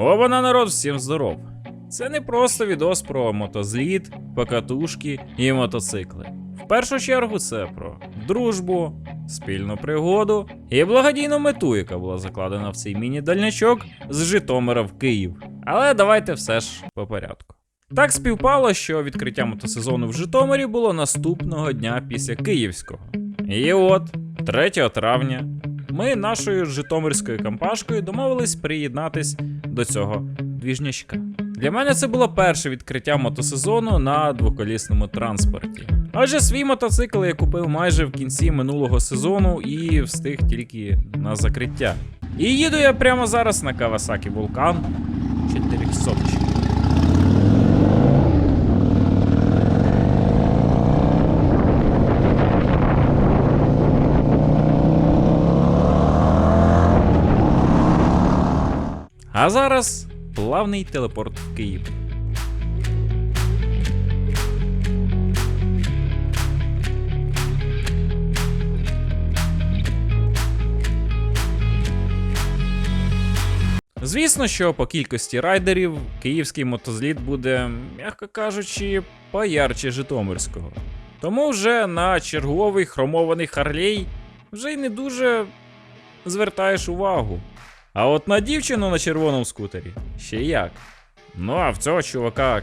Обана народ, всім здоров. Це не просто відос про мотозліт, покатушки і мотоцикли. В першу чергу це про дружбу, спільну пригоду і благодійну мету, яка була закладена в цей міні-дальнячок з Житомира в Київ. Але давайте все ж по порядку. Так співпало, що відкриття мотосезону в Житомирі було наступного дня після Київського. І от, 3 травня, ми нашою житомирською компашкою домовились приєднатись до цього двіжнячка. Для мене це було перше відкриття мотосезону на двоколісному транспорті. Адже свій мотоцикл я купив майже в кінці минулого сезону і встиг тільки на закриття. І їду я прямо зараз на Kawasaki Vulcan 400. А зараз плавний телепорт в Київ. Звісно, що по кількості райдерів київський мотозліт буде, м'яко кажучи, поярче Житомирського. Тому вже на черговий хромований Харлей вже й не дуже звертаєш увагу. А от на дівчину на червоному скутері ще як. Ну а в цього чувака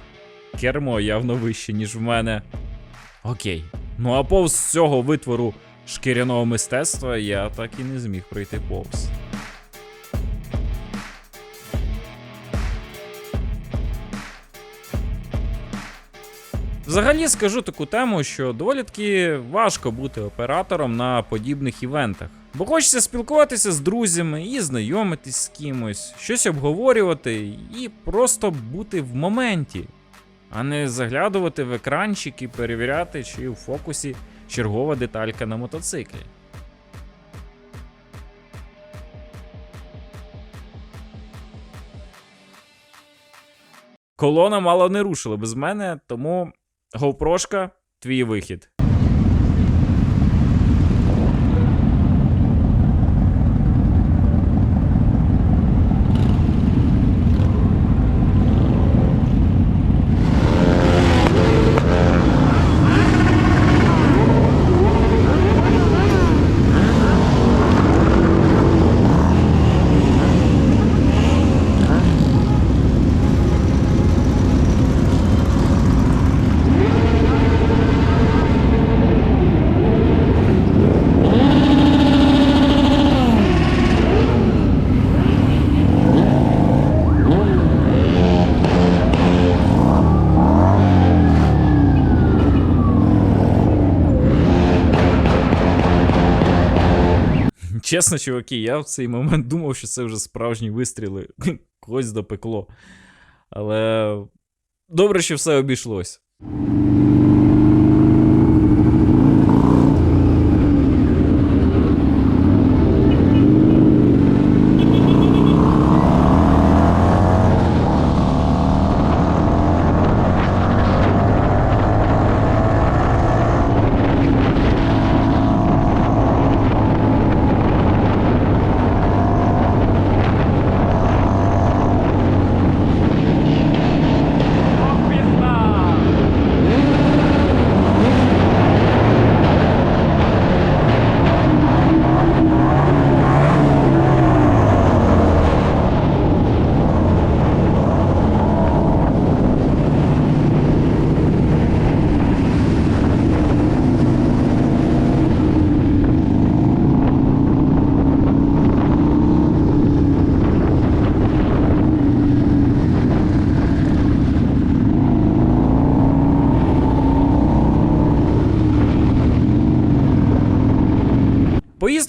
кермо явно вище, ніж в мене. Окей. Ну а повз цього витвору шкіряного мистецтва я так і не зміг пройти повз. Взагалі скажу таку тему, що доволі таки важко бути оператором на подібних івентах. Бо хочеться спілкуватися з друзями і знайомитись з кимось, щось обговорювати і просто бути в моменті, а не заглядувати в екранчик і перевіряти, чи у фокусі чергова деталька на мотоциклі. Колона мало не рушила без мене, тому GoPro-шка, твій вихід. Чесно, чуваки, я в цей момент думав, що це вже справжні вистріли. Когось допекло. Але добре, що все обійшлось.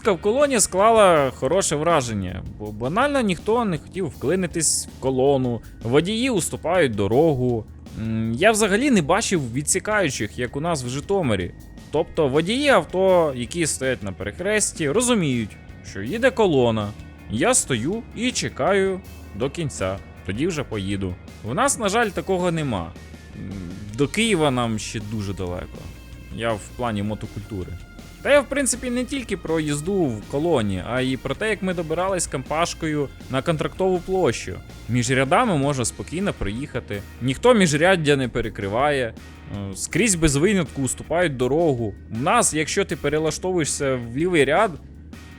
Поїздка в колоні склала хороше враження, бо банально ніхто не хотів вклинитись в колону, водії уступають дорогу. Я взагалі не бачив відсікаючих, як у нас в Житомирі. Тобто водії авто, які стоять на перехресті, розуміють, що їде колона. Я стою і чекаю до кінця, тоді вже поїду. У нас, на жаль, такого нема. До Києва нам ще дуже далеко. Я в плані мотокультури. Та я, в принципі, не тільки про їзду в колоні, а й про те, як ми добирались кампашкою на контрактову площу. Між рядами можна спокійно проїхати. Ніхто міжряддя не перекриває. е, Скрізь без винятку уступають дорогу. У нас, якщо ти перелаштовуєшся в лівий ряд,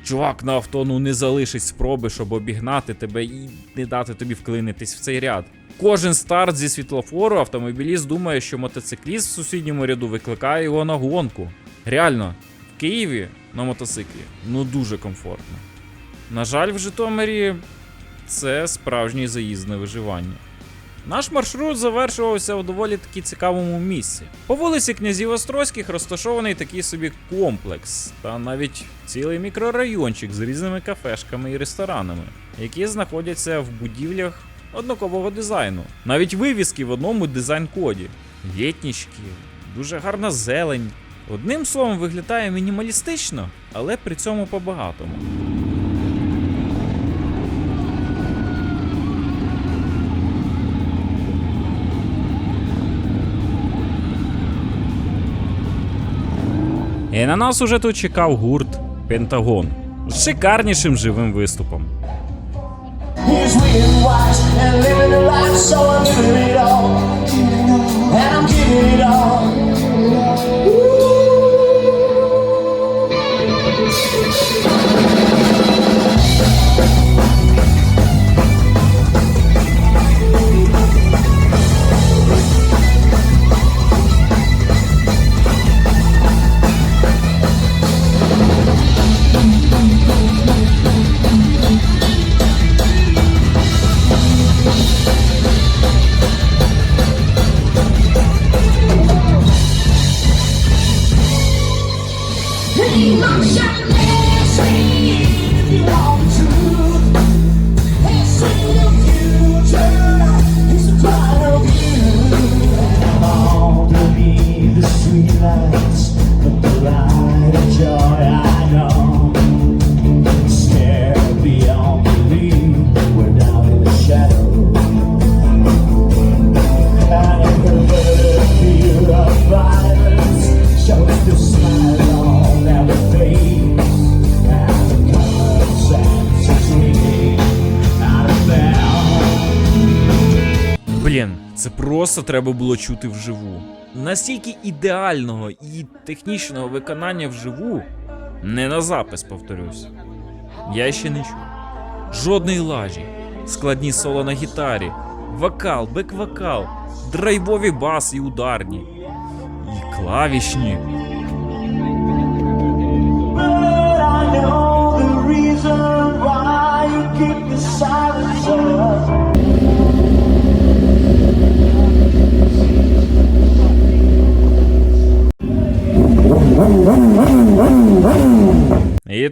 чувак на авто ну не залишить спроби, щоб обігнати тебе і не дати тобі вклинитись в цей ряд. Кожен старт зі світлофору автомобіліст думає, що мотоцикліст в сусідньому ряду викликає його на гонку. Реально, Києві на мотоциклі ну дуже комфортно. На жаль, в Житомирі це справжній заїзд на виживання. Наш маршрут завершувався в доволі таки цікавому місці. По вулиці князів Острозьких розташований такий собі комплекс, та навіть цілий мікрорайончик з різними кафешками і ресторанами, які знаходяться в будівлях однакового дизайну. Навіть вивіски в одному дизайн-коді. Лєтнічки, дуже гарна зелень. Одним словом, виглядає мінімалістично, але при цьому по-багатому. І на нас уже тут чекав гурт Пентагон з шикарнішим живим виступом. And I'm giving it all. Thank you. Блін, це просто треба було чути вживу. Настільки ідеального і технічного виконання вживу, не на запис, повторюсь. Я ще не чув. Жодної лажі, складні соло на гітарі, вокал, бек-вокал, драйвові бас і ударні, і клавішні.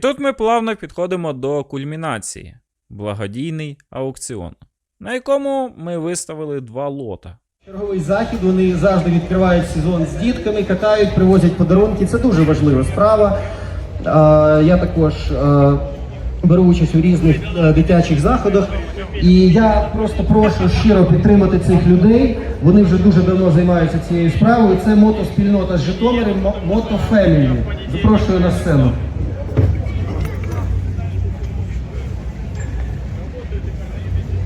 Тут ми плавно підходимо до кульмінації благодійний аукціон, на якому ми виставили два лота. Черговий захід. Вони завжди відкривають сезон з дітками, катають, привозять подарунки. Це дуже важлива справа. Я також е, беру участь у різних е, дитячих заходах. І я просто прошу щиро підтримати цих людей. Вони вже дуже давно займаються цією справою. Це мотоспільнота з Житомира Мотофемілі. Запрошую на сцену.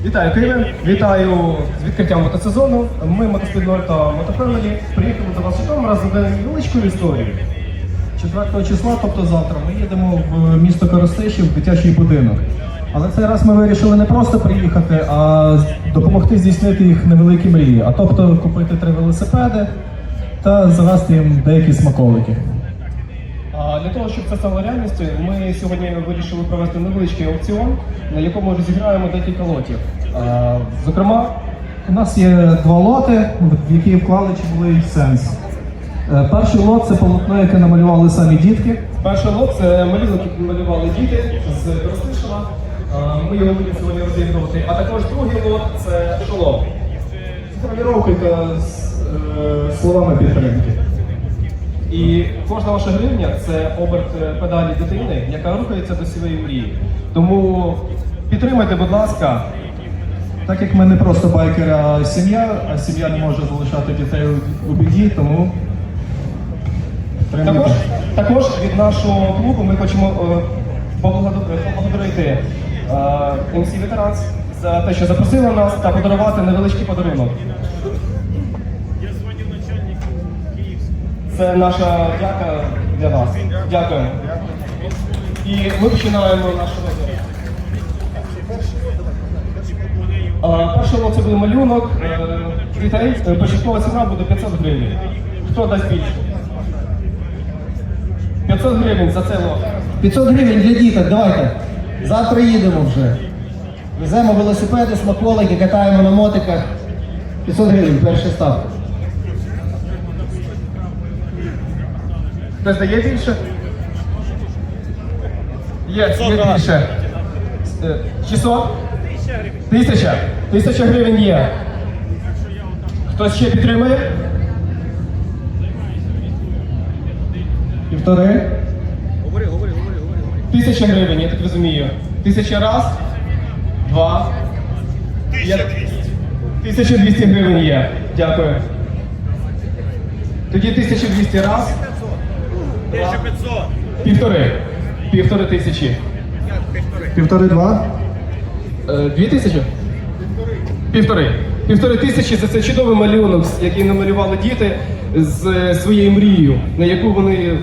Вітаю Києве, вітаю з відкриттям мотосезону. Ми мотоспільнота Мотофемелі приїхали до вас Житомир раз за невеличку історію. 4 числа, тобто завтра, ми їдемо в місто Коростишів, в дитячий будинок. Але цей раз ми вирішили не просто приїхати, а допомогти здійснити їх невеликі мрії. А тобто купити три велосипеди та завести їм деякі смаколики. Для того, щоб це стало реальністю, ми сьогодні вирішили провести невеличкий аукціон, на якому розіграємо декілька лотів. А, Зокрема, У нас є два лоти, в які вклали чималий сенс. Е, Перший лот це полотно, яке намалювали самі дітки. перший лот це малюнок, який малювали діти з Коростишева. Ми його будемо сьогодні розігрувати. А також другий лот це шолом. Гравіровка з е, словами підтримки. І кожна ваша гривня це оберт е, педалі дитини, яка рухається до своєї мрії. Тому підтримайте, будь ласка, Так як ми не просто байкери, а сім'я, а сім'я не може залишати дітей у- біді, тому. Також Також від нашого клубу ми хочемо е, поблагодар- поблагодарити е, MC Veterans за те, що запросили нас та подарувати невеличкий подарунок. Це наша дяка для вас. Дякуємо. І ми починаємо наш розгляд. Лот це буде малюнок. е. Е, Початкова ціна буде 500 гривень. Хто дасть більше? 500 гривень за цей лот. 500 гривень для діток, давайте. Завтра їдемо вже. Веземо велосипеди, смаколики, катаємо на мотиках. 500 гривень, перша ставка. Хтось дає більше? Є, є більше. Е, 600? Тисяча? Тисяча гривень є. Хтось ще підтримує? Півтори. Тисяча гривень, я так розумію. Тисяча раз, два. Тисяча двісті. 1200 гривень є. Дякую. Тоді 1200 раз. 1500. Півтори. Півтори тисячі. Півтори два. Е, Дві тисячі? Півтори. Півтори тисячі за цей чудовий малюнок, який намалювали діти з е, своєю мрією, на яку вони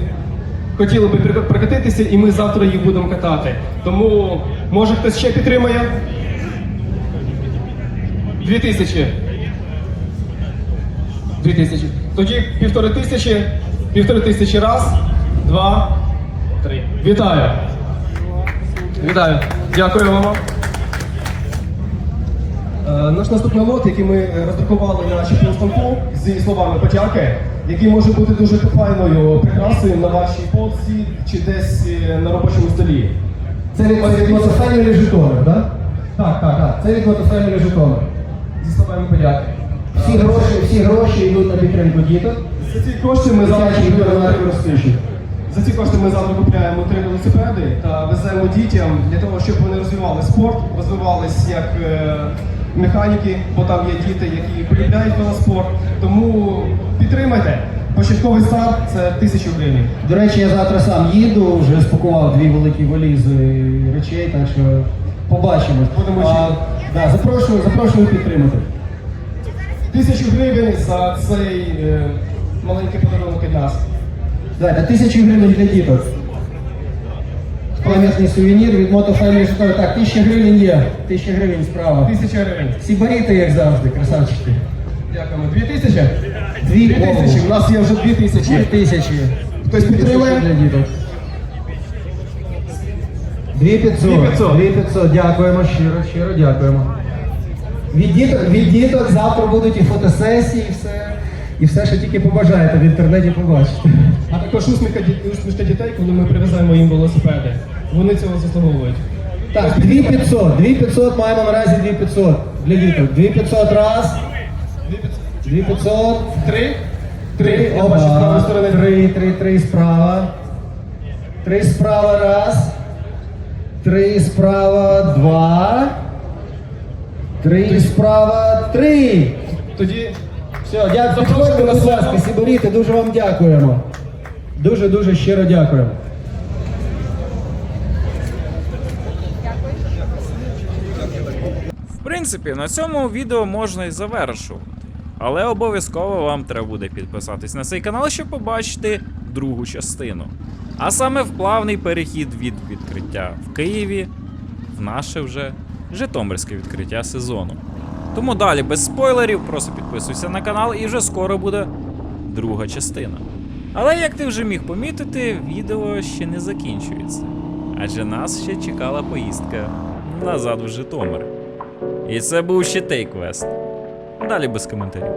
хотіли би прикатитися, і ми завтра їх будемо катати. Тому може хтось ще підтримає? Дві тисячі. Дві тисячі. Тоді півтори тисячі, півтори тисячі раз, два, три. Вітаю. Вітаю. Дякую вам. Е, Наш наступний лот, який ми е, роздрукували на чемпіонстанку зі словами подяки, який може бути дуже файною прикрасою на вашій полці чи десь е, на робочому столі. Це від, від Житомир, так? Так, так, так. Це від мотофемілі Житомир. Зі словами подяки. Всі гроші, всі гроші йдуть на підтримку діток. За ці кошти ми Дитячі ювенальні розтиші. За ці кошти ми завтра купляємо три велосипеди та веземо дітям для того, щоб вони розвивали спорт, розвивались як е, механіки, бо там є діти, які полюбляють велоспорт. Тому підтримайте. Початковий старт це тисячу гривень. До речі, я завтра сам їду, вже спакував дві великі валізи речей, так що побачимось. Будемо А, да, запрошую, запрошую підтримати. Тисячу гривень за цей е, маленький подарунок від нас. Давайте, тисячу гривень для діток. Пам'ятний сувенір від мотофемілі Житомир. Так, тисяча гривень є. Тисяча гривень справа. Тисяча гривень. Сібаріти, як завжди, красавчики. Дякуємо. Дві тисячі? Дві тисячі. У нас є вже дві Дві тисячі. тисячі. Хтось підтримує? Для діток. Дві п'ятсот. Дві п'ятсот. Дві п'ятсот. Дякуємо, щиро, щиро дякуємо. Від діток, від діток завтра будуть і фотосесії, і все. І все, що тільки побажаєте в інтернеті побачите. Також усмішка, дітей, коли ми привеземо їм велосипеди. Вони цього заслуговують. Так, 2500. 2500 маємо наразі 2500 для діток. 2500 раз. 2500. Три? Три. Я Опа. бачу з правої сторони. Три, три, три справа. Три справа раз. Три справа два. Три справа три. Тоді Все, дякую. На будь ласка, Сіборіти, дуже вам дякуємо. Дуже дуже щиро дякуємо. В принципі, на цьому відео можна і завершувати. Але обов'язково вам треба буде підписатись на цей канал, щоб побачити другу частину. А саме вплавний перехід від відкриття в Києві в наше вже Житомирське відкриття сезону. Тому далі без спойлерів, просто підписуйся на канал і вже скоро буде друга частина. Але як ти вже міг помітити, відео ще не закінчується. Адже нас ще чекала поїздка назад в Житомир. І це був ще тейквест. Далі без коментарів.